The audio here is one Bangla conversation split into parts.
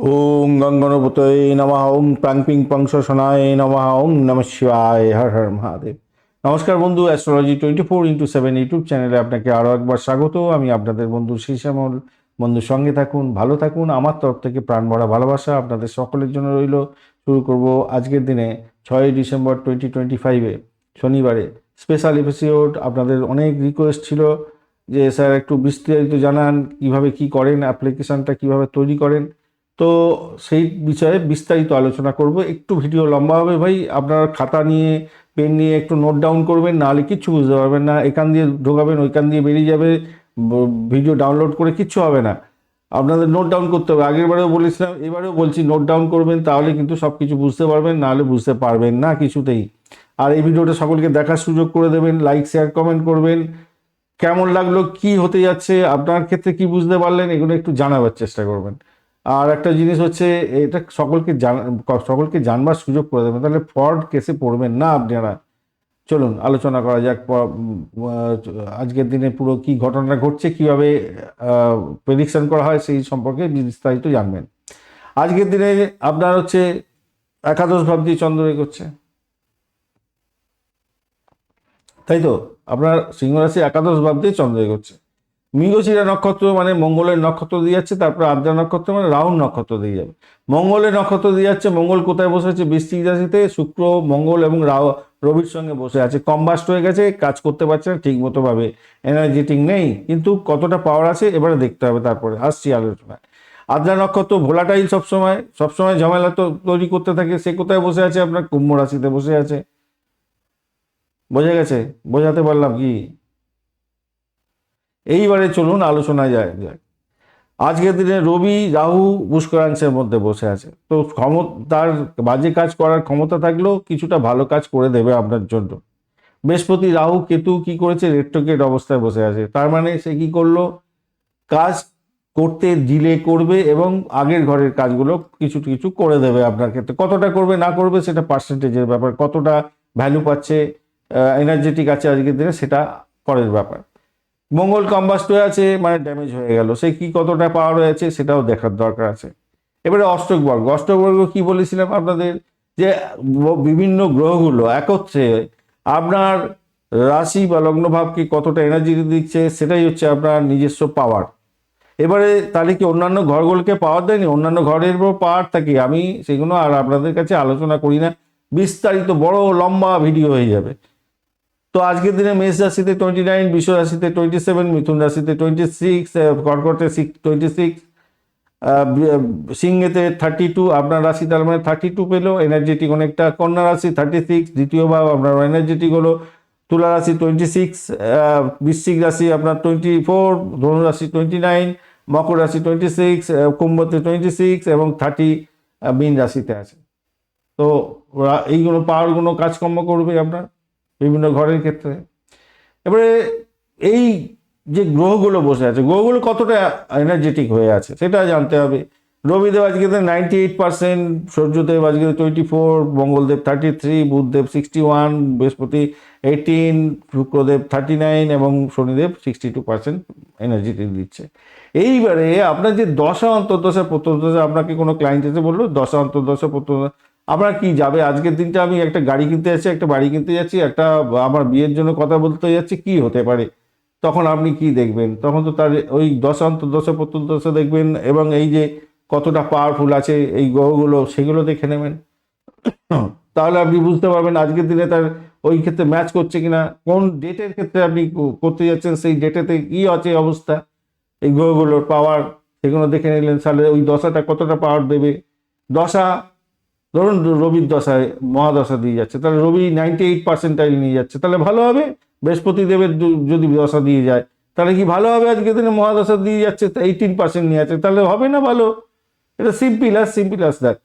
ওং গঙ্গনপতয়ে নমঃ ওং প্রাং পিং পংস সোনায় নমঃ ওং নম শিবায়, হর হর মহাদেব। নমস্কার বন্ধু astrology twenty four into seven YouTube চ্যানেলে আপনাকে আরও একবার স্বাগত। আমি আপনাদের বন্ধু শ্যামল বন্ধুর সঙ্গে থাকুন, ভালো থাকুন। আমার তরফ থেকে প্রাণ ভরা ভালোবাসা আপনাদের সকলের জন্য রইল। শুরু করব আজকের দিনে ছয়ই ডিসেম্বর টোয়েন্টি টোয়েন্টি ফাইভে শনিবারে। স্পেশাল এপিসোড আপনাদের অনেক রিকোয়েস্ট ছিল যে, স্যার, একটু বিস্তারিত জানান, কীভাবে কি করেন অ্যাপ্লিকেশানটা কীভাবে তৈরি করেন। তো সেই বিষয়ে বিস্তারিত আলোচনা করব। একটু ভিডিও লম্বা হবে ভাই, আপনার খাতা নিয়ে, পেন নিয়ে একটু নোট ডাউন করবেন, নাহলে কিচ্ছু বুঝতে পারবেন না। এখান দিয়ে ঢোকাবেন, ওইখান দিয়ে বেরিয়ে যাবে ভিডিও ডাউনলোড করে কিচ্ছু হবে না। আপনাদের নোট ডাউন করতে হবে। আগের বারেও বলেছিলাম, এবারেও বলছি নোট ডাউন করবেন, তাহলে কিন্তু সব কিছু বুঝতে পারবেন, নাহলে বুঝতে পারবেন না কিছুতেই। আর এই ভিডিওটা সকলকে দেখার সুযোগ করে দেবেন লাইক শেয়ার কমেন্ট করবেন। কেমন লাগল, কি হতে যাচ্ছে, আপনার ক্ষেত্রে কি বুঝতে পারলেন, এগুলো একটু জানাবার চেষ্টা করবেন। আর একটা জিনিস হচ্ছে, এটা সকলকে জান, সকলকে জানবার সুযোগ করে দেবেন। তাহলে ফ্রড কেসে পড়বেন না আপনারা চলুন, আলোচনা করা যাক আজকের দিনে পুরো কি ঘটনা ঘটছে, কীভাবে প্রেডিকশন করা হয় সেই সম্পর্কে বিস্তারিত জানবেন। আজকের দিনে আপনার হচ্ছে একাদশ ভাব দিয়ে চন্দ্র এগোচ্ছে। তাই তো? আপনার সিংহ রাশি একাদশ ভাব দিয়ে চন্দ্র এগোচ্ছে। মৃগশিরা নক্ষত্র মানে মঙ্গলের নক্ষত্র দিয়ে যাচ্ছে, তারপর আদ্রা নক্ষত্র মানে রাউন্ড নক্ষত্র দিয়ে যাবে। মঙ্গলের নক্ষত্র দিয়ে যাচ্ছে, মঙ্গল কোথায় বসে আছে? বৃশ্চিক রাশিতে শুক্র, মঙ্গল এবং রাও রবির সঙ্গে বসে আছে। কম্বাস্ট হয়ে গেছে, কাজ করতে পারছে না ঠিক মতো ভাবে এনার্জেটিক নেই, কিন্তু কতটা পাওয়ার আছে এবারে দেখতে হবে তারপরে। আসছি আলোচনায়। আদ্রা নক্ষত্র ভোলাটাইল সবসময় সবসময় ঝামেলা তো তৈরি করতে থাকে, সে কোথায় বসে আছে? আপনার কুম্ভ রাশিতে বসে আছে। বোঝা গেছে? বোঝাতে পারলাম কি? এইবারে চলুন আলোচনায় যায়। যায় আজকের দিনে রবি, রাহু, পুষ্করাংশের মধ্যে বসে আছে। তো ক্ষমতা তার বাজে কাজ করার ক্ষমতা থাকলেও কিছুটা ভালো কাজ করে দেবে আপনার জন্য। বৃহস্পতি, রাহু, কেতু কি করেছে? রেট্রোকেট অবস্থায় বসে আছে। তার মানে সে কি করল? কাজ করতে ডিলে করবে এবং আগের ঘরের কাজগুলো কিছু কিছু করে দেবে আপনার ক্ষেত্রে। কতটা করবে, না করবে সেটা পার্সেন্টেজের ব্যাপার। কতটা ভ্যালু পাচ্ছে এনার্জেটিক আছে আজকের দিনে সেটা পরের ব্যাপার। মঙ্গল কম্বাস্ট হয়ে আছে মানে ড্যামেজ হয়ে গেল। সে কি কতটা পাওয়ার হয়েছে সেটাও দেখার দরকার আছে। এবারে অষ্টক বর্গ অষ্টক বর্গ কি বলেছিলাম আপনাদের? যে বিভিন্ন গ্রহগুলো একত্রে আপনার রাশি বা লগ্নভাবকে কতটা এনার্জি দিচ্ছে, সেটাই হচ্ছে আপনার নিজস্ব পাওয়ার এবারে তাহলে কি অন্যান্য ঘরগুলোকে পাওয়ার দেয়নি? অন্যান্য ঘরের পাওয়ার থাকে। আমি সেগুলো আর আপনাদের কাছে আলোচনা করি না। বিস্তারিত বড় লম্বা ভিডিও হয়ে যাবে। তো আজকের দিনে মেষ রাশিতে টোয়েন্টি নাইন বিশ্ব রাশিতে টোয়েন্টি সেভেন মিথুন রাশিতে টোয়েন্টি সিক্স কর্কটে সিক্স টোয়েন্টি সিক্স সিংহেতে থার্টি টু আপনার রাশি তার মানে থার্টি টু পেল এনার্জেটিক অনেকটা, কন্যা রাশি থার্টি সিক্স দ্বিতীয় ভাব আপনার এনার্জেটিক হলো, তুলা রাশি টোয়েন্টি সিক্স বৃশ্চিক রাশি আপনার টোয়েন্টি ফোর ধনু রাশি টোয়েন্টি নাইন মকর রাশি টোয়েন্টি সিক্স কুম্ভতে টোয়েন্টি সিক্স এবং থার্টি মীন রাশিতে আছে। তো এইগুলো পাওয়ারগুলো কাজকর্ম করবে আপনার? বিভিন্ন ঘরের ক্ষেত্রে। এবারে এই যে গ্রহগুলো বসে আছে, গ্রহগুলো কতটা এনার্জেটিক হয়ে আছে সেটা জানতে হবে। রবিদেব আজকে নাইনটি এইট পার্সেন্ট সূর্যদেব আজকে twenty four Mangaldev thirty three Buddhadeb sixty one বৃহস্পতি এইটিন শুক্রদেব থার্টি নাইন এবং শনিদেব সিক্সটি টু পার্সেন্ট এনার্জিটি দিচ্ছে। এইবারে আপনার যে দশা, অন্তর্দশা প্রত্যদশা আপনাকে কোনো ক্লায়েন্ট এসে বলল, দশা, অন্তর্দশা প্রত্যদশা আপনার কি যাবে? আজকের দিনটা আমি একটা গাড়ি কিনতে যাচ্ছি, একটা বাড়ি কিনতে যাচ্ছি, একটা আমার বিয়ের জন্য কথা বলতে যাচ্ছি, কি হতে পারে? তখন আপনি কি দেখবেন? তখন তো তার ওই দশা অন্তর্দশা প্রত্যদশা দেখবেন এবং এই যে কতটা পাওয়ারফুল আছে, এই গ্রহগুলো, সেগুলো দেখে নেবেন। তাহলে আপনি বুঝতে পারবেন আজকের দিনে তার ওই ক্ষেত্রে ম্যাচ করছে কিনা, কোন ডেটের ক্ষেত্রে আপনি করতে যাচ্ছেন, সেই ডেটেতে কি আছে অবস্থা? এই গ্রহগুলোর পাওয়ার সেগুলো দেখে নিলেন, তাহলে ওই দশাটা কতটা পাওয়ার দেবে? দশা ধরুন রবির দশায়, মহাদশা দিয়ে যাচ্ছে, তাহলে রবি নাইনটি এইট পার্সেন্টাইল নিয়ে যাচ্ছে, তাহলে ভালো হবে? বৃহস্পতি দেবের যদি দশা দিয়ে যায়, তাহলে কি ভালো হবে? আজকে দিনে মহাদশা দিয়ে যাচ্ছে এইটিন পার্সেন্ট নিয়ে যাচ্ছে, তাহলে হবে না ভালো? এটা সিম্পল আর সিম্পল আস দেখ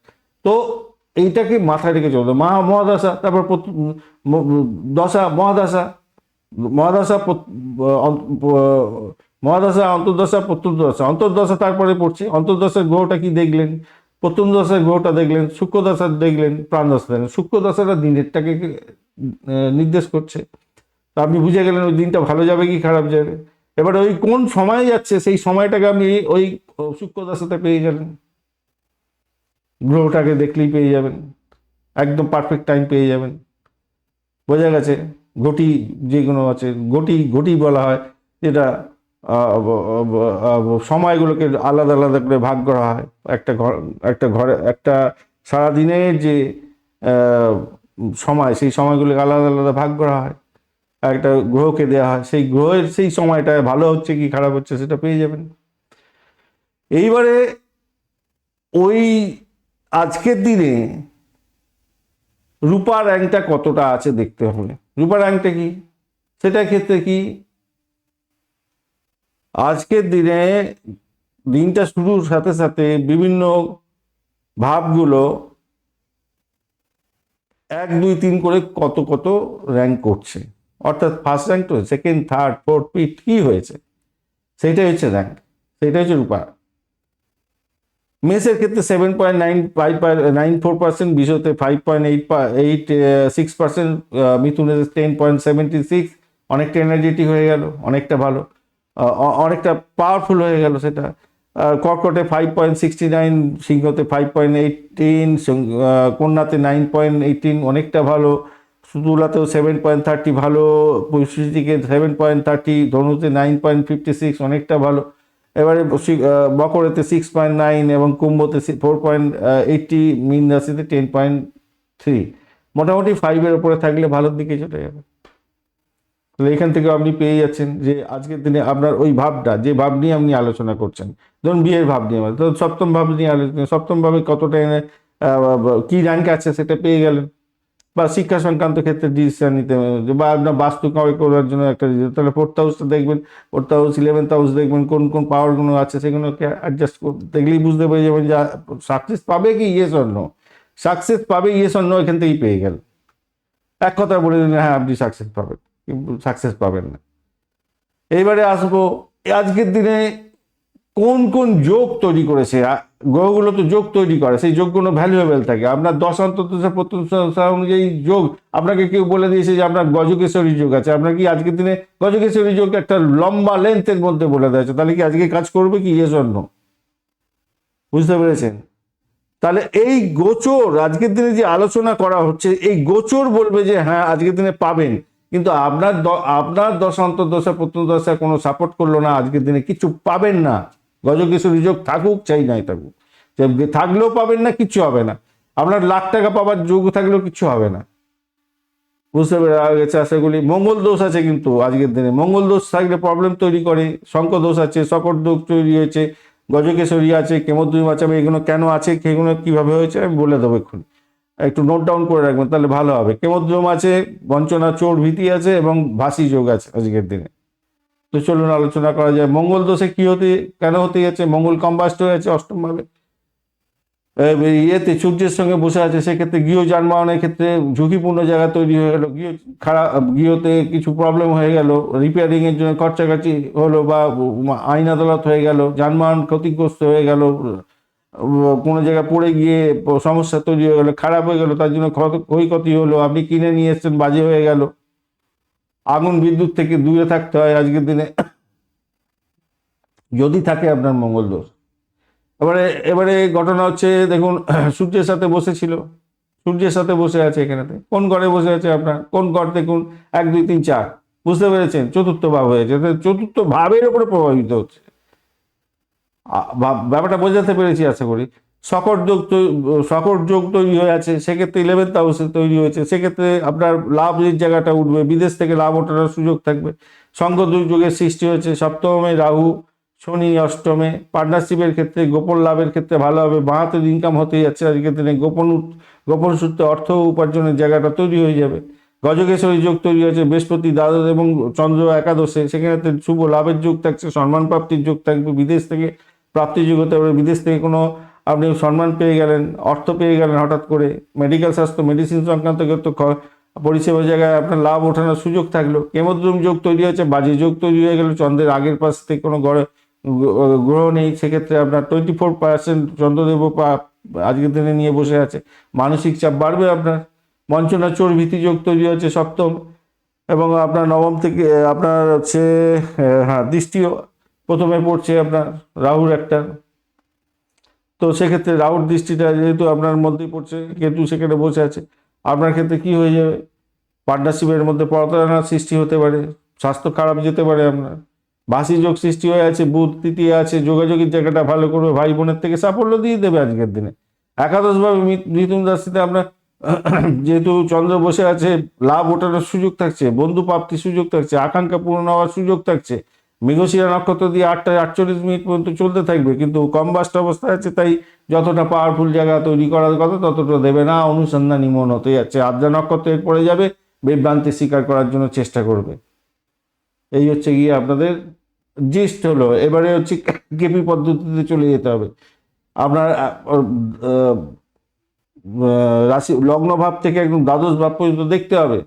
তো এইটাকে মাথায় রেখে চলবে মহা, মহাদশা, তারপর ম- ম- দশা, মহাদশা মহাদশা মহাদশা, অন্তর্দশা, প্রত্যুদশা। অন্তর্দশা তারপরে পড়ছে। অন্তর্দশার গ্রহটা কি দেখলেন? প্রথম দশার গ্রহটা দেখলেন শুক্র দশা দেখলেন প্রাণ দশা দেখলেন। শুক্র দশাটা দিনেরটাকে নির্দেশ করছে। তো আপনি বুঝে গেলেন ওই দিনটা ভালো যাবে কি খারাপ যাবে। এবার ওই কোন সময় যাচ্ছে সেই সময়টাকে আপনি ওই শুক্র দশাতে পেয়ে গেলেন। গ্রহটাকে দেখলেই পেয়ে যাবেন। একদম পারফেক্ট টাইম পেয়ে যাবেন। বোঝা গেছে, ঘটি যে কোনো আছে গটি গটি বলা হয়, যেটা সময়গুলোকে আলাদা আলাদা করে ভাগ করা হয়। একটা ঘর, একটা ঘরে, একটা সারাদিনের যে সময়, সেই সময়গুলোকে আলাদা আলাদা ভাগ করা হয়। একটা গ্রহকে দেওয়া হয়। সেই গ্রহের, সেই সময়টায় ভালো হচ্ছে কি খারাপ হচ্ছে সেটা পেয়ে যাবেন। এইবারে ওই আজকের দিনে রূপার র্যাঙ্কটা কতটা আছে দেখতে হবে রূপার র্যাঙ্কটা কি? সেটার ক্ষেত্রে কি আজকের দিনে দিনটা শুরুর সাথে সাথে বিভিন্ন ভাবগুলো এক, দুই, তিন করে কত কত র্যাঙ্ক করছে। অর্থাৎ ফার্স্ট র্যাঙ্ক তো সেকেন্ড থার্ড ফোর্থ ফিফথ কি হয়েছে? সেটাই হচ্ছে র্যাঙ্ক সেটাই হচ্ছে রূপা। মেসের ক্ষেত্রে seven point nine five nine four percent বিশোতে five point eight eight six percent মিথুনে ten point seventy six অনেকটা এনার্জেটিক হয়ে গেল, অনেকটা ভালো। অনেকটা পাওয়ারফুল হয়ে গেল সেটা। কর্কটে ফাইভ পয়েন্ট সিক্সটি নাইন সিংহতে ফাইভ পয়েন্ট এইটিন কন্যাতে নাইন পয়েন্ট এইটিন অনেকটা ভালো। তুলাতেও সেভেন পয়েন্ট থার্টি ভালো। পরিস্থিতিকে সেভেন পয়েন্ট থার্টি ধনুতে নাইন পয়েন্ট ফিফটি সিক্স অনেকটা ভালো। এবারে মকরেতে সিক্স পয়েন্ট নাইন এবং কুম্ভতে ফোর পয়েন্ট এইটটি মিন রাশিতে টেন পয়েন্ট থ্রি মোটামুটি ফাইভের ওপরে থাকলে ভালোর দিকে চলে যাবে। তাহলে এখান থেকে আপনি পেয়ে যাচ্ছেন যে আজকের দিনে আপনার ওই ভাবটা যে ভাব নিয়ে আপনি আলোচনা করছেন। ধরুন বিয়ের ভাব নিয়ে তো সপ্তম ভাব নিয়ে আলোচনা সপ্তম ভাবে কতটা এনে, কি র্যাঙ্ক আছে সেটা পেয়ে গেলেন? বা শিক্ষা সংক্রান্ত ক্ষেত্রে ডিসিশন নিতে। বা আপনার বাস্তু কাউকে করার জন্য একটা। তাহলে ফোর্থ হাউসটা দেখবেন ফোর্থ হাউস ইলেভেন্থ হাউস দেখবেন কোন কোন পাওয়ারগুলো আছে সেগুলোকে অ্যাডজাস্ট দেখলেই বুঝতে পেরে যাবেন যে সাকসেস পাবে কি ইয়েস অন্য সাকসেস পাবে ইয়েস অন্য এখান থেকেই পেয়ে গেল এক কথা বলে দিলেন হ্যাঁ আপনি সাকসেস পাবেন। সাকসেস পাবেন না। এইবারে আসব আজকের দিনে কোন কোন যোগ তৈরি করেছে গ্রহগুলো তো যোগ তৈরি করে, সেই যোগগুলো ভ্যালুয়েবল থাকে। আপনার দশ প্রত্যন্তশা অনুযায়ী যোগ, আপনাকে কেউ বলে দিয়েছে যে আপনার গজকেশ্বরী যোগ আছে। আপনার কি আজকের দিনে গজকেশ্বরী যোগ একটা লম্বা লেন্থের মধ্যে বলে দিয়েছে তাহলে কি আজকে কাজ করবে কি? ইয়ে জন্য বুঝতে পেরেছেন? তাহলে এই গোচর, আজকের দিনে যে আলোচনা করা হচ্ছে, এই গোচর বলবে যে হ্যাঁ আজকের দিনে পাবেন। কিন্তু আপনার আপনার দশা, অন্তর্দশা প্রত্যন্তদশা কোনো সাপোর্ট করল না, আজকের দিনে কিছু পাবেন না। গজকেশ্বরী যোগ থাকুক, চাই নাই থাকুক। থাকলেও পাবেন না, কিছু হবে না। আপনার লাখ টাকা পাবার যোগ থাকলেও কিছু হবে না। বুঝতে গেছে আশাগুলি মঙ্গল দোষ আছে কিন্তু আজকের দিনে। মঙ্গল দোষ থাকলে প্রবলেম তৈরি করে, শঙ্খ দোষ আছে সকট দোষ তৈরি হয়েছে গজকেশ্বরী আছে কেমদ্রী বাঁচাবে এগুলো কেন আছে, সেগুলো কীভাবে হয়েছে, আমি বলে দেবো এক্ষুনি। একটু নোট ডাউন করে রাখবেন, তাহলে ভালো হবে। কেমদ্রম আছে, বঞ্চনা, চোর ভীতি আছে এবং ভাসি যোগ আছে আজকের দিনে। তো চলুন আলোচনা করা যায়। মঙ্গল দোষে কি হতে, কেন হতে যাচ্ছে? মঙ্গল কম্বাস্ট হয়ে আছে অষ্টম ভাবে ইয়েতে সূর্যের সঙ্গে বসে আছে, সেক্ষেত্রে গৃহ যানবাহনের ক্ষেত্রে ঝুঁকিপূর্ণ জায়গা তৈরি হয়ে গেলো গৃহ খারাপ গৃহতে কিছু প্রবলেম হয়ে গেল রিপেয়ারিং এর জন্য খরচাকাছি হলো বা আইন আদালত হয়ে গেল, যানবাহন ক্ষতিগ্রস্ত হয়ে গেল কোনো জায়গায় পড়ে গিয়ে সমস্যা তৈরি হয়ে গেলো, খারাপ হয়ে গেলো, তার জন্য ক্ষত- ক্ষয়ক্ষতি হলো, আপনি কিনে নিয়ে এসছেন, বাজে হয়ে গেল। আগুন বিদ্যুৎ থেকে দূরে থাকতে হয় আজকের দিনে। যদি থাকে আপনার মঙ্গল দোষ। এবারে এবারে ঘটনা হচ্ছে, দেখুন, সূর্যের সাথে বসেছিল। সূর্যের সাথে বসে আছে এখানেতে। কোন ঘরে বসে আছে আপনার? কোন ঘর দেখুন? এক, দুই, তিন, চার। বুঝতে পেরেছেন? চতুর্থ ভাব হয়েছে। চতুর্থ ভাবের উপরে প্রভাবিত হচ্ছে। ব্যাপারটা বোঝাতে পেরেছি আশা করি। সকট যোগ সকট যোগ তৈরি হয়ে আছে, সেক্ষেত্রে ইলেভেন্থ হাউসে তৈরি হয়েছে, সেক্ষেত্রে আপনার লাভ লাভের জায়গাটা উঠবে, বিদেশ থেকে লাভ ওঠানোর সুযোগ থাকবে। সঙ্গ দুর্যোগের সৃষ্টি হয়েছে, সপ্তমে রাহু, শনি অষ্টমে। পার্টনারশিপের ক্ষেত্রে গোপন লাভের ক্ষেত্রে ভালো হবে বাহাতের ইনকাম হতে যাচ্ছে, আজকের দিনে গোপন গোপন সূত্রে অর্থ উপার্জনের জায়গাটা তৈরি হয়ে যাবে। গজকেশ্বরী যোগ তৈরি হয়েছে, বৃহস্পতি, দ্বাদশ এবং চন্দ্র একাদশে সেখানে শুভ লাভের যোগ থাকছে সম্মান প্রাপ্তির যোগ থাকবে, বিদেশ থেকে প্রাপ্তি যোগ হতে বিদেশ থেকে কোনো আপনি সম্মান পেয়ে গেলেন, অর্থ পেয়ে গেলেন হঠাৎ করে মেডিকেল স্বাস্থ্য মেডিসিন সংক্রান্ত ক্ষেত্রে খ- পরিষেবা জায়গায় আপনার লাভ ওঠানোর সুযোগ থাকল, কেমদ্রম যোগ তৈরি হয়েছে, বাজে যোগ তৈরি হয়ে গেল, চন্দ্রের আগের পাশ থেকে কোনো গড়ে, গ্রহ নেই, সেক্ষেত্রে আপনার টোয়েন্টি ফোর পার্সেন্ট চন্দ্রদেব পা- আজকের দিনে নিয়ে বসে আছে, মানসিক চাপ বাড়বে আপনার, বঞ্চনা চোর ভীতি যোগ তৈরি হচ্ছে সপ্তম এবং আপনার নবম থেকে, আপনার হচ্ছে হ্যাঁ দৃষ্টিও প্রথমে পড়ছে আপনার রাহুর একটা। তো সেক্ষেত্রে রাহুর দৃষ্টিটা যেহেতু আপনার মধ্যেই পড়ছে কেতু সেখানে বসে আছে। আপনার ক্ষেত্রে কি হয়ে যাবে? পার্টনারশিপের মধ্যে প্রতারণার সৃষ্টি হতে পারে, স্বাস্থ্য খারাপ যেতে পারে আপনার। বাসি যোগ সৃষ্টি হয়ে আছে বুধ তৃতীয় আছে, যোগাযোগের জায়গাটা ভালো করবে, ভাই বোনের থেকে সাফল্য দিয়ে দেবে আজকের দিনে। একাদশভাবে মিথুন রাশিতে আপনার যেহেতু চন্দ্র বসে আছে, লাভ ওঠানোর সুযোগ থাকছে, বন্ধু প্রাপ্তির সুযোগ থাকছে, আকাঙ্ক্ষা পূরণ হওয়ার সুযোগ থাকছে। মৃগশিরা নক্ষত্র দিয়ে আটটা আটচল্লিশ মিনিট পর্যন্ত চলতে থাকবে, কিন্তু কম বাস্ট অবস্থায় আছে, তাই যতটা পাওয়ারফুল জায়গা তৈরি করার কথা ততটা দেবে না, অনুসন্ধানী মন হতে যাচ্ছে। আদ্রা নক্ষত্র পরে যাবে, বিভ্রান্তি স্বীকার করার জন্য চেষ্টা করবে। এই হচ্ছে গিয়ে আপনাদের জিস্ট হলো। এবারে হচ্ছে কেপি পদ্ধতিতে চলে যেতে হবে। আপনার রাশি, লগ্ন ভাব থেকে একদম দ্বাদশ ভাব পর্যন্ত দেখতে হবে।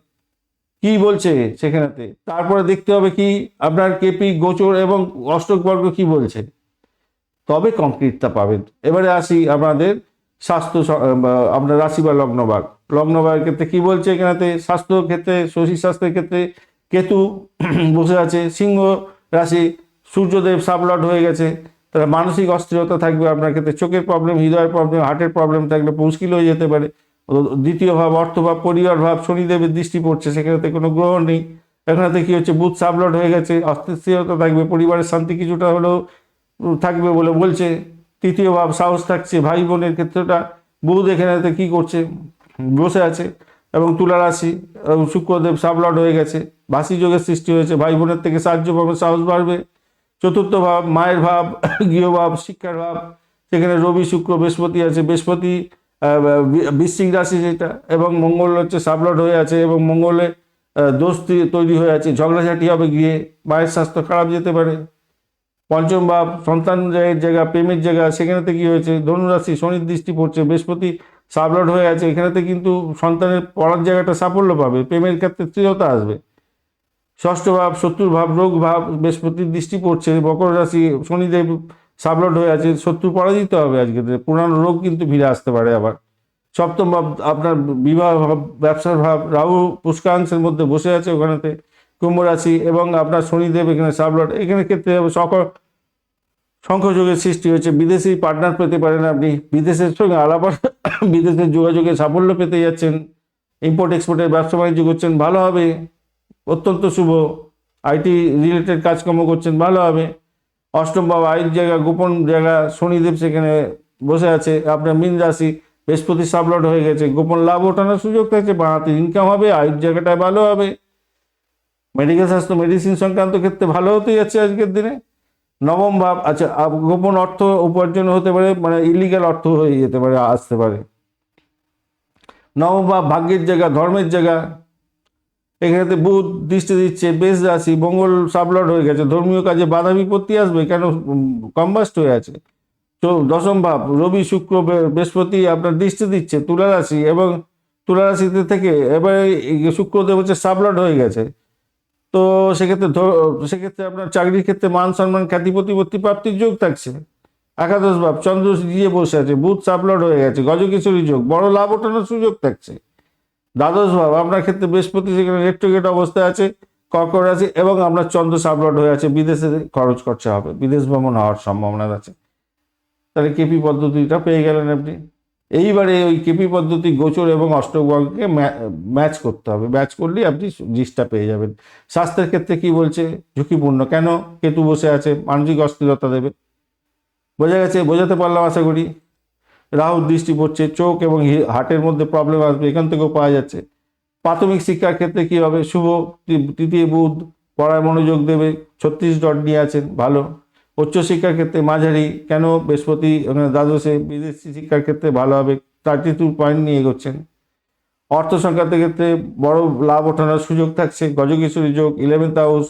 কি বলছে সেখানেতে? তারপরে দেখতে হবে কি আপনার কেপি গোচর এবং অষ্টক বর্গ কি বলছে। তবে কংক্রিটটা পাবেন। এবারে আসি আপনাদের স্বাস্থ্য আপনার রাশি বা লগ্নভাগ লগ্নভাগের ক্ষেত্রে কি বলছে এখানেতে? স্বাস্থ্য ক্ষেত্রে, শশী স্বাস্থ্যের ক্ষেত্রে কেতু বসে আছে, সিংহ রাশি, সূর্যদেব সাবলট হয়ে গেছে। তাহলে মানসিক অস্থিরতা থাকবে আপনার ক্ষেত্রে, চোখের প্রবলেম হৃদয়ের প্রবলেম হার্টের প্রবলেম থাকলে মুশকিল হয়ে যেতে পারে। দ্বিতীয় ভাব অর্থভাব পরিবার ভাব, শনিদেবের দৃষ্টি পড়ছে সেখানেতে কোনো গ্রহণ নেই। এখানেতে কি হচ্ছে? বুথ সাবলট হয়ে গেছে অস্থিরতা থাকবে, পরিবারের শান্তি কিছুটা হলেও থাকবে বলে বলছে। তৃতীয় ভাব, সাহস থাকছে, ভাই বোনের ক্ষেত্রটা। বুধ এখানেতে কি করছে? বসে আছে। এবং তুলা রাশি শুক্রদেব সাবলট হয়ে গেছে। ভাসি যোগের সৃষ্টি হয়েছে, ভাই বোনের থেকে সাহায্য পাবে, সাহস বাড়বে। চতুর্থ ভাব, মায়ের ভাব, গৃহভাব, শিক্ষার ভাব। সেখানে রবি, শুক্র, বৃহস্পতি আছে। বৃহস্পতি বৃশ্চিক রাশি যেটা, এবং মঙ্গল হচ্ছে সাবলট হয়ে আছে, এবং মঙ্গলে দোষ তৈরি হয়ে আছে ঝগড়াঝাটি হবে গিয়ে, মায়ের স্বাস্থ্য খারাপ যেতে পারে। পঞ্চম ভাব সন্তানের জায়গা, প্রেমের জায়গা, সেখানেতে কি হয়েছে? ধনুরাশি, শনির দৃষ্টি পড়ছে, বৃহস্পতি সাবলট হয়ে আছে, এখানেতে কিন্তু সন্তানের পড়ার জায়গাটা সাফল্য পাবে, প্রেমের ক্ষেত্রে স্থিরতা আসবে। ষষ্ঠ ভাব, শত্রুর ভাব, রোগ ভাব, বৃহস্পতির দৃষ্টি পড়ছে, মকর রাশি, শনিদেব সাবলট হয়ে আছে, শত্রু পরাজিত হবে আজকে। পুরানো রোগ কিন্তু ফিরে আসতে পারে আবার। সপ্তম ভাব, আপনার বিবাহ ভাব, ব্যবসার ভাব, রাহু পুষ্কাংশের মধ্যে বসে আছে ওখানেতে, কুম্ভ রাশি এবং আপনার শনিদেব এখানে সাবলট। এখানে ক্ষেত্রে সকল শঙ্খযোগের সৃষ্টি হয়েছে। বিদেশি পার্টনার পেতে পারেন আপনি। বিদেশের সঙ্গে আলাপ বিদেশের যোগাযোগে সাফল্য পেতে যাচ্ছেন। ইম্পোর্ট এক্সপোর্টের ব্যবসা বাণিজ্য করছেন, ভালো হবে। অত্যন্ত শুভ। আইটি রিলেটেড কাজকর্ম করছেন, ভালো হবে। অষ্টম বাবা আয়ের জায়গা, গোপন জায়গা, শনিদেব সেখানে বসে আছে। আপনার মিন রাশি, বৃহস্পতি সাবলট হয়ে গেছে। গোপন লাভ ওঠানোর সুযোগ থাকছে বাড়াতে ইনকাম হবে, আয়ের জায়গাটা ভালো হবে। মেডিকেল স্বাস্থ্য মেডিসিন সংক্রান্ত ক্ষেত্রে ভালো হতে যাচ্ছে আজকের দিনে। নবম ভাব আচ্ছা গোপন অর্থ উপার্জন হতে পারে মানে ইলিগাল অর্থ হয়ে যেতে পারে, আসতে পারে। নবম ভাব, ভাগ্যের জায়গা, ধর্মের জায়গা এখানেতে বুধ দৃষ্টি দিচ্ছে, বেশ রাশি মঙ্গল সাবলট হয়ে গেছে, ধর্মীয় কাজে বাধা বিপত্তি আসবে, কেন কম্বাস্ট হয়ে আছে? তো দশম ভাব, রবি, শুক্র বৃহস্পতি আপনার দৃষ্টি দিচ্ছে, তুলা রাশি এবং তুলা রাশিতে থেকে এবারে শুক্রদেব হচ্ছে সাবলট হয়ে গেছে। তো সেক্ষেত্রে সেক্ষেত্রে আপনার চাকরির ক্ষেত্রে মান সম্মান, খ্যাতি, প্রতিপত্তি, প্রাপ্তির যোগ থাকছে। একাদশ ভাব, চন্দ্র গিয়ে বসে আছে, বুধ সাবলট হয়ে গেছে, গজকিশোরী যোগ, বড় লাভ ওঠানোর সুযোগ থাকছে। দ্বাদশ ভাব আপনার ক্ষেত্রে বৃহস্পতি সেখানে রেট্রোগেট অবস্থায় আছে, কর্কট আছে, এবং আপনার চন্দ্র সাবলট হয়ে আছে। বিদেশে খরচ খরচা হবে। বিদেশ ভ্রমণ হওয়ার সম্ভাবনা আছে। তাহলে কেপি পদ্ধতিটা পেয়ে গেলেন আপনি। এইবারে ওই কেপি পদ্ধতি গোচর এবং অষ্টবর্গকে ম্যাচ করতে হবে। ম্যাচ করলেই আপনি জিসটা পেয়ে যাবেন। স্বাস্থ্যের ক্ষেত্রে কি বলছে? ঝুঁকিপূর্ণ। কেন? কেতু বসে আছে। মানসিক অস্থিরতা দেবে। বোঝা গেছে? বোঝাতে পারলাম আশা করি। রাহুর দৃষ্টি পড়ছে, চোখ এবং হার্টের মধ্যে প্রবলেম আসবে, এখান থেকেও পাওয়া যাচ্ছে। প্রাথমিক শিক্ষার ক্ষেত্রে কি হবে? শুভ তৃতীয় বুধ পড়ায় মনোযোগ দেবে, ছত্রিশ ডট নিয়ে আছেন, ভালো। উচ্চশিক্ষার ক্ষেত্রে মাঝারি, কেন? বৃহস্পতি দ্বাদশে বিদেশি শিক্ষার ক্ষেত্রে ভালো হবে থার্টি টু পয়েন্ট নিয়ে এগোচ্ছেন। অর্থ সংক্রান্তের ক্ষেত্রে বড় লাভ ওঠানোর সুযোগ থাকছে, গজকিশোরী যোগ ইলেভেন্থ হাউস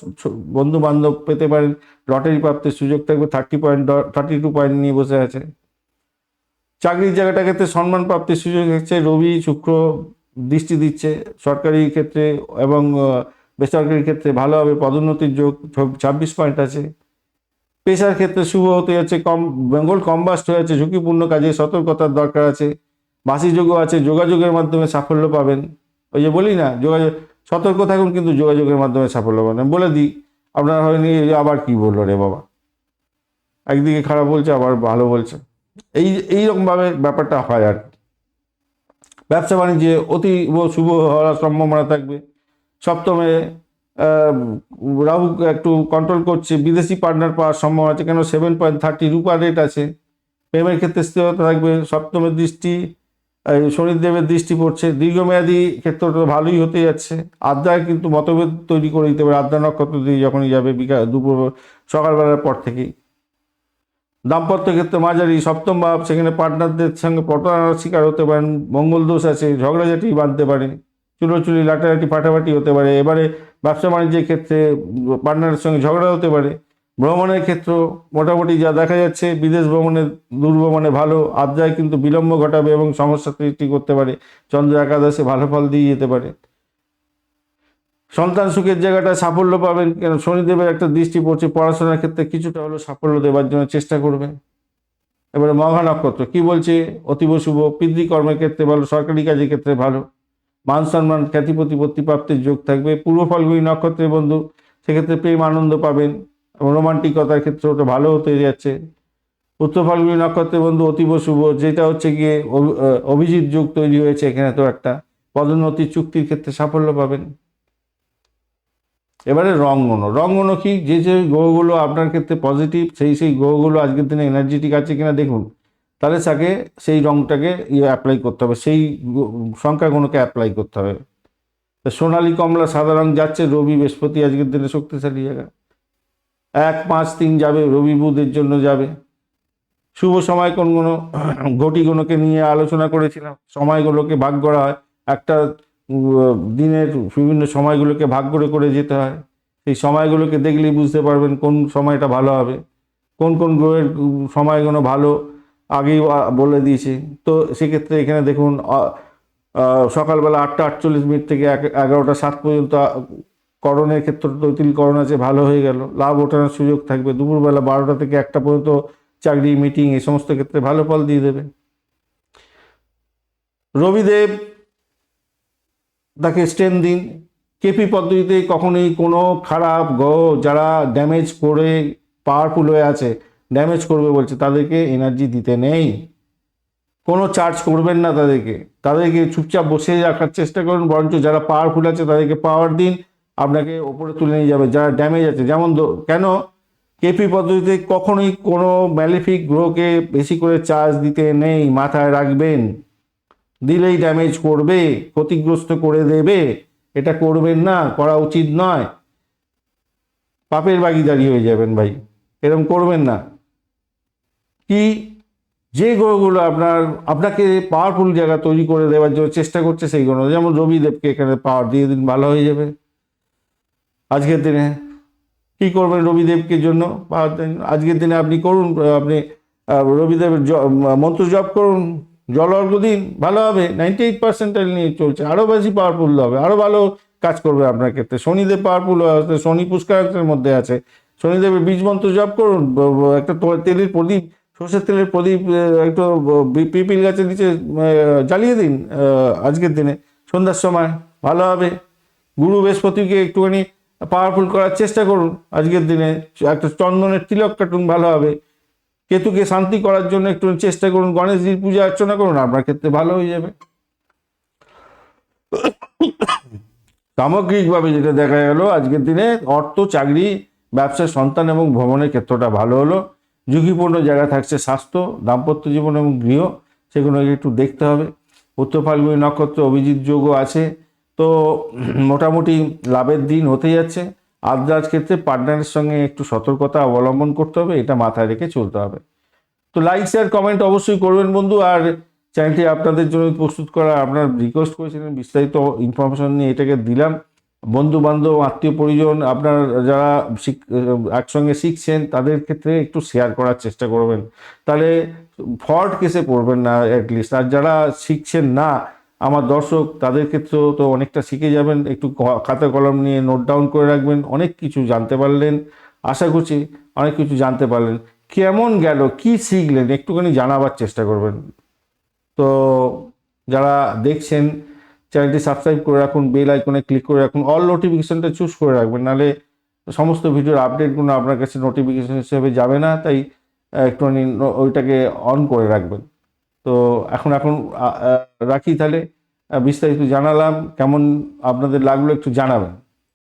বন্ধু বান্ধব পেতে পারেন, লটারি প্রাপ্তির সুযোগ থাকবে thirty point thirty two point নিয়ে বসে আছে চাকরির জায়গাটা ক্ষেত্রে সম্মান প্রাপ্তির সুযোগ থাকছে রবি, শুক্র দৃষ্টি দিচ্ছে। সরকারি ক্ষেত্রে এবং বেসরকারি ক্ষেত্রে ভালো হবে পদোন্নতির যোগ ছাব্বিশ পয়েন্ট আছে। পেশার ক্ষেত্রে শুভ হতে যাচ্ছে, কম, বেঙ্গল কম্বাস্ট হয়ে যাচ্ছে, ঝুঁকিপূর্ণ কাজে সতর্কতার দরকার আছে। বাসি যোগও আছে, যোগাযোগের মাধ্যমে সাফল্য পাবেন। ওই যে বলি না, যোগাযোগ, সতর্ক থাকুন কিন্তু যোগাযোগের মাধ্যমে সাফল্য পাবেন। বলে দিই, আপনার হয়নি আবার কি বলল রে বাবা? একদিকে খারাপ বলছে, আবার ভালো বলছে। এই এইরকমভাবে ব্যাপারটা হয় আর। ব্যবসা বাণিজ্যে অতি শুভ হওয়ার সম্ভাবনা থাকবে। সপ্তমে রাহু একটু কন্ট্রোল করছে, বিদেশি পার্টনার পাওয়ার সম্ভাবনা আছে, কেন সেভেন পয়েন্ট থার্টি রুপা রেট আছে। প্রেমের ক্ষেত্রে স্থিরতা থাকবে সপ্তমের দৃষ্টি শনিদেবের দৃষ্টি পড়ছে। দীর্ঘমেয়াদী ক্ষেত্রটা ভালোই হতে যাচ্ছে। আদ্রায় কিন্তু মতভেদ তৈরি করে দিতে পারে। আদ্রা নক্ষত্র দিয়ে যখনই যাবে বিকাল দুপুর, সকালবেলার পর থেকেই। দাম্পত্য ক্ষেত্রে মাঝারি, সপ্তম ভাব, সেখানে পার্টনারদের সঙ্গে প্রতারণার শিকার হতে পারেন, মঙ্গল দোষ আছে ঝগড়াঝাটি বাঁধতে পারে, চুলোচুলি, লাটালাটি, ফাটাফাটি হতে পারে, এবারে ব্যবসা বাণিজ্যের ক্ষেত্রে পার্টনারের সঙ্গে ঝগড়া হতে পারে, ভ্রমণের ক্ষেত্র মোটামুটি যা দেখা যাচ্ছে, বিদেশ ভ্রমণে দূরভ্রমণে ভালো, আদ্রায় কিন্তু বিলম্ব ঘটাবে এবং সমস্যা সৃষ্টি করতে পারে, চন্দ্র একাদশে ভালো ফল দিয়ে যেতে পারে। সন্তান সুখের জায়গাটা সাফল্য পাবেন। কেন শনিদেবের একটা দৃষ্টি পড়ছে, পড়াশোনার ক্ষেত্রে কিছুটা হলেও সাফল্য দেওয়ার জন্য চেষ্টা করবেন। এবারে মঘা নক্ষত্র, কি বলছে? অতীব শুভ, পিতৃকর্মের ক্ষেত্রে ভালো, সরকারি কাজের ক্ষেত্রে ভালো। মান সম্মান, খ্যাতি, প্রতিপত্তি, প্রাপ্তির যোগ থাকবে। পূর্ব ফলগুলি নক্ষত্রের বন্ধু, সেক্ষেত্রে প্রেম, আনন্দ পাবেন এবং রোমান্টিকতার ক্ষেত্রে ওটা ভালো হতে যাচ্ছে। উত্তর ফাল্গুনি নক্ষত্রের বন্ধু, অতীব শুভ, যেটা হচ্ছে গিয়ে অভিজিৎ যুগ তৈরি হয়েছে এখানে তো একটা। পদোন্নতি চুক্তির ক্ষেত্রে সাফল্য পাবেন। এবারে রঙ্গনো। রঙ্গনো কি? যে যে গ্রহগুলো আপনার ক্ষেত্রে পজিটিভ সেই সেই গ্রহগুলো আজকের দিনে এনার্জেটিক আছে কিনা দেখুন। তাহলে তাকে সেই রঙটাকে ইয়ে অ্যাপ্লাই করতে হবে। সেই সংখ্যাগুলোকে অ্যাপ্লাই করতে হবে। সোনালি কমলা সাদা রং যাচ্ছে, রবি বৃহস্পতি আজকের দিনে শক্তিশালী জায়গা। এক, পাঁচ, তিন যাবে, রবি বুধের জন্য যাবে। শুভ সময় কোনগুলো? ঘটিগুলোকে নিয়ে আলোচনা করেছিলাম। সময়গুলোকে ভাগ করা হয়। একটা দিনের বিভিন্ন সময়গুলোকে ভাগ করে করে যেতে হয়। সেই সময়গুলোকে দেখলেই বুঝতে পারবেন কোন সময়টা ভালো হবে, কোন কোন গ্রহের সময়গুলো ভালো আগেই বলে দিয়েছে। তো সেক্ষেত্রে এখানে দেখুন সকালবেলা আটটা আটচল্লিশ মিনিট থেকে এগারোটা সাত পর্যন্ত করণের ক্ষেত্রে তৈতিল করণ আছে, ভালো হয়ে গেল। লাভ ওঠানোর সুযোগ থাকবে। দুপুরবেলা বারোটা থেকে একটা পর্যন্ত চাকরি মিটিং এই সমস্ত ক্ষেত্রে ভালো ফল দিয়ে দেবে। রবিদেব তাকে স্ট্রেন দিন। কেপি পদ্ধতিতে কখনোই কোনো খারাপ গ্রহ যারা ড্যামেজ করে পাওয়ারফুল হয়ে আছে ড্যামেজ করবে বলছে, তাদেরকে এনার্জি দিতে নেই। কোনো চার্জ করবেন না তাদেরকে। তাদেরকে চুপচাপ বসে রাখার চেষ্টা করুন, বরঞ্চ যারা পাওয়ারফুল আছে তাদেরকে পাওয়ার দিন, আপনাকে ওপরে তুলে নিয়ে যাবে, যারা ড্যামেজ আছে। যেমন কেন? কেপি পদ্ধতিতে কখনোই কোনো ম্যালিফিক গ্রহকে বেশি করে চার্জ দিতে নেই, মাথায় রাখবেন। দিলেই ড্যামেজ করবে, ক্ষতিগ্রস্ত করে দেবে, এটা করবেন না, করা উচিত নয়। পাপের বাগিদারি হয়ে যাবেন ভাই এরকম করবেন না। কি, যে গ্রহগুলো আপনার, আপনাকে পাওয়ারফুল জায়গা তৈরি করে দেওয়ার জন্য চেষ্টা করছে, সেই গ্রহ, যেমন রবিদেবকে এখানে পাওয়ার দিয়ে দিন, ভালো হয়ে যাবে। আজকের দিনে কি করবেন রবিদেবকে জন্য? পাওয়ার দিন আজকের দিনে আপনি করুন, আপনি রবিদেবের মন্ত্র জপ করুন জল অর্ঘ দিন, ভালো হবে। নাইনটি এইট পার্সেন্টাইল নিয়ে চলছে। আরও বেশি পাওয়ারফুল হবে। আরও ভালো কাজ করবে আপনার ক্ষেত্রে। শনিদেব পাওয়ারফুল আছে, শনি পুষ্কারাংশের মধ্যে আছে। শনিদেবের বীজ মন্ত্র জপ করুন। একটা তেলের প্রদীপ, সর্ষের তেলের প্রদীপ একটু পিপিল গাছের নিচে জ্বালিয়ে দিন আজকের দিনে। সন্ধ্যার সময় ভালো হবে। গুরু বৃহস্পতিকে একটুখানি পাওয়ারফুল করার চেষ্টা করুন। আজকের দিনে একটা চন্দনের তিলক কাটুন, ভালো হবে। কেতুকে শান্তি করার জন্য একটু চেষ্টা করুন, গণেশজির পূজা অর্চনা করুন, আপনার ক্ষেত্রে ভালো হয়ে যাবে। সামগ্রিকভাবে যেটা দেখা গেল, আজকের দিনে অর্থ, চাকরি, ব্যবসা, সন্তান এবং ভ্রমণের ক্ষেত্রটা ভালো হলো। ঝুঁকিপূর্ণ জায়গা থাকছে স্বাস্থ্য, দাম্পত্য জীবন এবং গৃহ, সেগুলোকে একটু দেখতে হবে। উত্তর ফাল্গুনি নক্ষত্র অভিজিৎ যোগও আছে। তো মোটামুটি লাভের দিন হতে যাচ্ছে। আদ্রাজ ক্ষেত্রে পার্টনারের সঙ্গে একটু সতর্কতা অবলম্বন করতে হবে, এটা মাথায় রেখে চলতে হবে। তো লাইক শেয়ার কমেন্ট অবশ্যই করবেন বন্ধু, আর চ্যানেলটি আপনাদের জন্য প্রস্তুত করা আপনার রিকোয়েস্ট করেছিলেন, বিস্তারিত ইনফরমেশন নিয়ে এটাকে দিলাম। বন্ধু বান্ধব আত্মীয় পরিজন, আপনার যারা একসঙ্গে শিখছেন, তাদের ক্ষেত্রে একটু শেয়ার করার চেষ্টা করবেন। তাহলে ফ্রড কেসে পড়বেন না অ্যাটলিস্ট আর যারা শিখছেন না আমার দর্শক, তাদের ক্ষেত্রেও তো অনেকটা শিখে যাবেন। একটু খাতা কলম নিয়ে নোট ডাউন করে রাখবেন। অনেক কিছু জানতে পারলেন। আশা করছি অনেক কিছু জানতে পারলেন। কেমন গেল? কি শিখলেন? একটুখানি জানাবার চেষ্টা করবেন। তো যারা দেখছেন, চ্যানেলটি সাবস্ক্রাইব করে রাখুন, বেল আইকনে ক্লিক করে রাখুন, অল নোটিফিকেশনটা চুজ করে রাখবেন। নাহলে সমস্ত ভিডিওর আপডেটগুলো আপনার কাছে নোটিফিকেশন হিসেবে যাবে না। তাই একটুখানি ওইটাকে অন করে রাখবেন। তো এখন এখন রাখি তাহলে বিস্তারিত জানালাম কেমন আপনাদের লাগল একটু জানাবেন।